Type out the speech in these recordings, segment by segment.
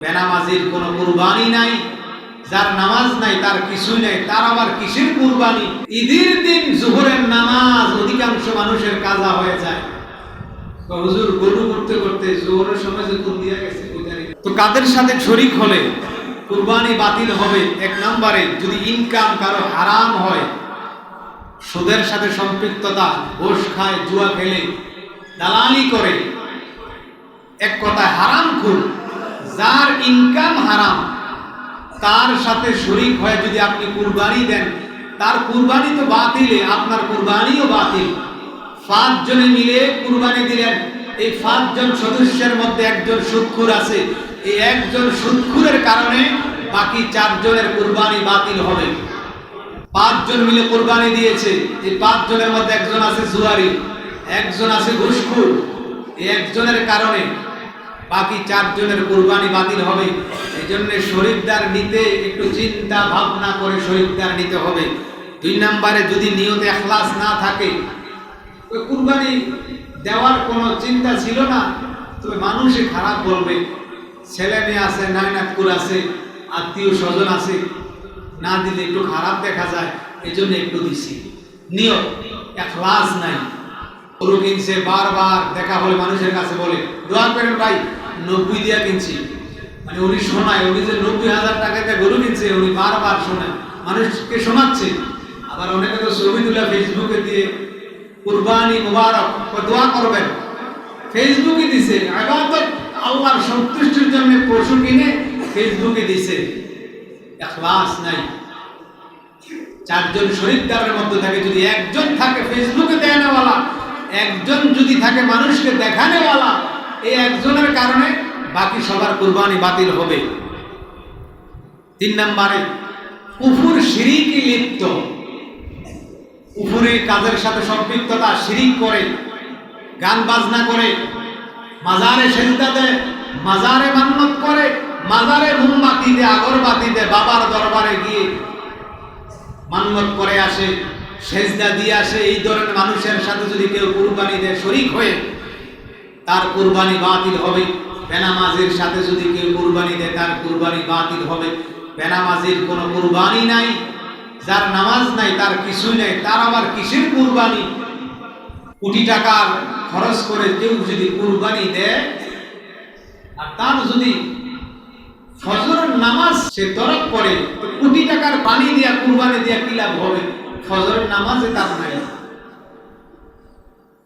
বেনামাজির কোনো কুরবানি নাই, যার নামাজ নাই, তার কিছুই নাই, তার আবার কিসের কুরবানি? ঈদের দিন জোহরের নামাজ অধিকাংশ মানুষের কাজা হয়ে যায়। হুজুর, গরু করতে করতে জোহরের সময় যে কোন দিয়া গেছে তো কাদের সাথে শরিক হলে কুরবানি বাতিল হবে? এক নম্বরে, যদি ইনকাম কারও হারাম হয়, সুদের সাথে সম্পৃক্ততা ঘোষ খায়, জুয়া খেলে, দালালি করে, এক কথায় হারাম খুন যার ইনকাম হারাম, তার সাথে শরিক হয়ে যদি আপনি কুরবানি দেন, তার কুরবানি তো বাতিলে, আপনার কুরবানিও বাতিল। পাঁচ জনে মিলে কুরবানি দিলেন, এই পাঁচজন সদস্যের মধ্যে একজন সুৎখুর আছে। এই একজন সুৎখুরের কারণে বাকি চারজনের কুরবানি বাতিল হবে। পাঁচজন মিলে কোরবানি দিয়েছে, এই পাঁচজনের মধ্যে একজন আছে জুয়ারি, একজন আছে ঘুষখুর। এই একজনের কারণে বাকি চারজনের কোরবানি বাতিল হবে। এই জন্য শরীরদার নিতে একটু চিন্তা ভাবনা করে শরীরদার নিতে হবে। দুই নম্বরে যদি নিয়তে এখলাস না থাকে ওই কুরবানি দেওয়ার কোনো চিন্তা ছিল না, তবে মানুষে খারাপ বলবে। ছেলে মেয়ে আছে নায়নাতপুর আছে, আত্মীয় স্বজন আছে, না দিলে একটু খারাপ দেখা যায় এই জন্য একটু দিছি। নিয়ত, এখলাস নাই। গরু কিনছে, বারবার দেখা হলে মানুষের কাছে বলে, দোয়া করেন ভাই নব্বই দিয়া কিনছি। মানে উনি শোনায়, উনি যে নব্বই হাজার টাকাতে গরু কিনছে, উনি বারবার শোনায়। মানুষকে শোনাচ্ছে। আবার অনেকে তো ছবি তুলে ফেসবুকে দিয়ে, কুরবানি মুবারক দোয়া করবেন। ফেসবুকে দিছে, আবাদত, আল্লাহর সন্তুষ্টির জন্য পশু কিনে ফেসবুকে দিছে। এখলাস নাই। চারজন শরীরদারের মধ্যে থাকে, যদি একজন থাকে ফেসবুকে দেয়ানেওয়ালা, একজন যদি থাকে মানুষকে দেখানেওয়ালা এই একজনের কারণে বাকি সবার কুরবানি বাতিল হবে। তিন নম্বরে, কুফুর শিরিকি লিপ্ত। কুফুরি কাজের সাথে সম্পৃক্ততা, শিরিক করে, গান বাজনা করে, মাজারে সেজদা দেয়, মাজারে মান্নত করে, মাজারে মোমবাতি দেয় আগরবাতি দেয় বাবার দরবারে গিয়ে মান্নত করে আসে, সেজদা দিয়ে আসে। এই ধরনের মানুষের সাথে যদি কেউ কুরবানি দেয় শরিক হয়ে তার কুরবানি বাতিল হবে। বেনামাজির সাথে যদি কেউ কুরবানি দেয়, তার কুরবানি বাতিল হবে। বেনামাজির কোনো কুরবানি নাই, যার নামাজ নাই, তার কিছুই নাই, তার আবার কিসের কুরবানি? কোটি টাকার খরচ করে কেউ যদি কুরবানি দেয়, আর তার যদি ফজরের নামাজ সে তরক করে কোটি টাকার পানি দিয়া, কুরবানি দিয়া কি লাভ হবে? ফজরের নামাজে তার নাই।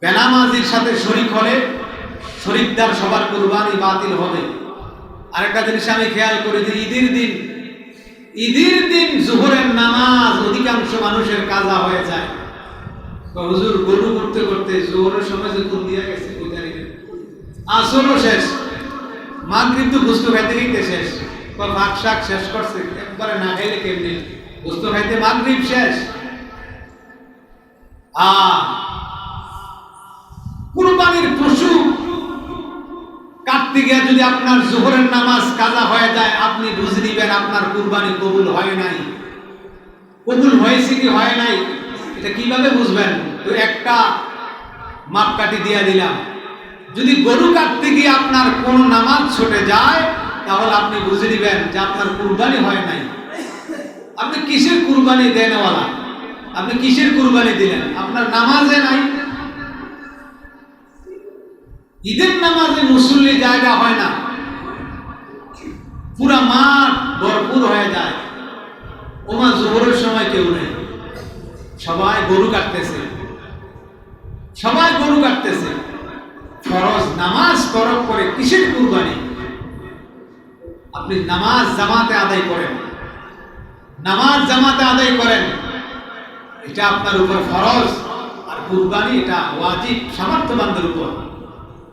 বেনামাজির সাথে শরিক হলে শরিকদার সবার কুরবানি বাতিল হবে। আরেকটা জিনিস আমি খেয়াল করে দিই ঈদের দিন ঈদের দিন জোহরের নামাজ অধিকাংশ মানুষের কাজা হয়ে যায়। হুজুর, গরু করতে করতে জোহরের সময় যে কোন দিয়া গেছে শেষ, মাগরিব তো গুস্ত খাইতে শেষ বা শাক শেষ করছে, একবারে না খাইলে কেমনি? খাইতে মাগরিব শেষ। আ কুরবানির কাটতে গিয়ে যদি আপনার জোহরের নামাজ কাজা হয়ে যায়, আপনি বুঝে নিবেন আপনার কুরবানি কবুল হয় নাই। কবুল হয়েছে কি হয় নাই, এটা কীভাবে বুঝবেন? তো একটা মাপকাঠি দিয়া দিলাম। যদি গরু কাটতে গিয়ে আপনার কোন নামাজ ছুটে যায়, তাহলে আপনি বুঝে নিবেন যে আপনার কুরবানি হয় নাই। আপনি কিসের কুরবানি দেনওয়ালা? আপনি কিসের কুরবানি দিলেন? আপনার নামাজে নাই? ঈদের নামাজে মুসল্লি জায়গা হয় না। পুরা মাঠ ভরপুর হয়ে যায়। ওমা জোহরের সময় কেউ নেই। সবাই গরু কাটতেছে। সবাই গরু কাটতেছে। ফরজ নামাজ তরক করে কিসের কুরবানি? আপনি নামাজ জামাতে আদায় করেন। নামাজ জামাতে আদায় করেন। এটা আপনার উপর ফরজ। আর কুরবানি এটা ওয়াজিব, সামর্থ্যবানদের উপর।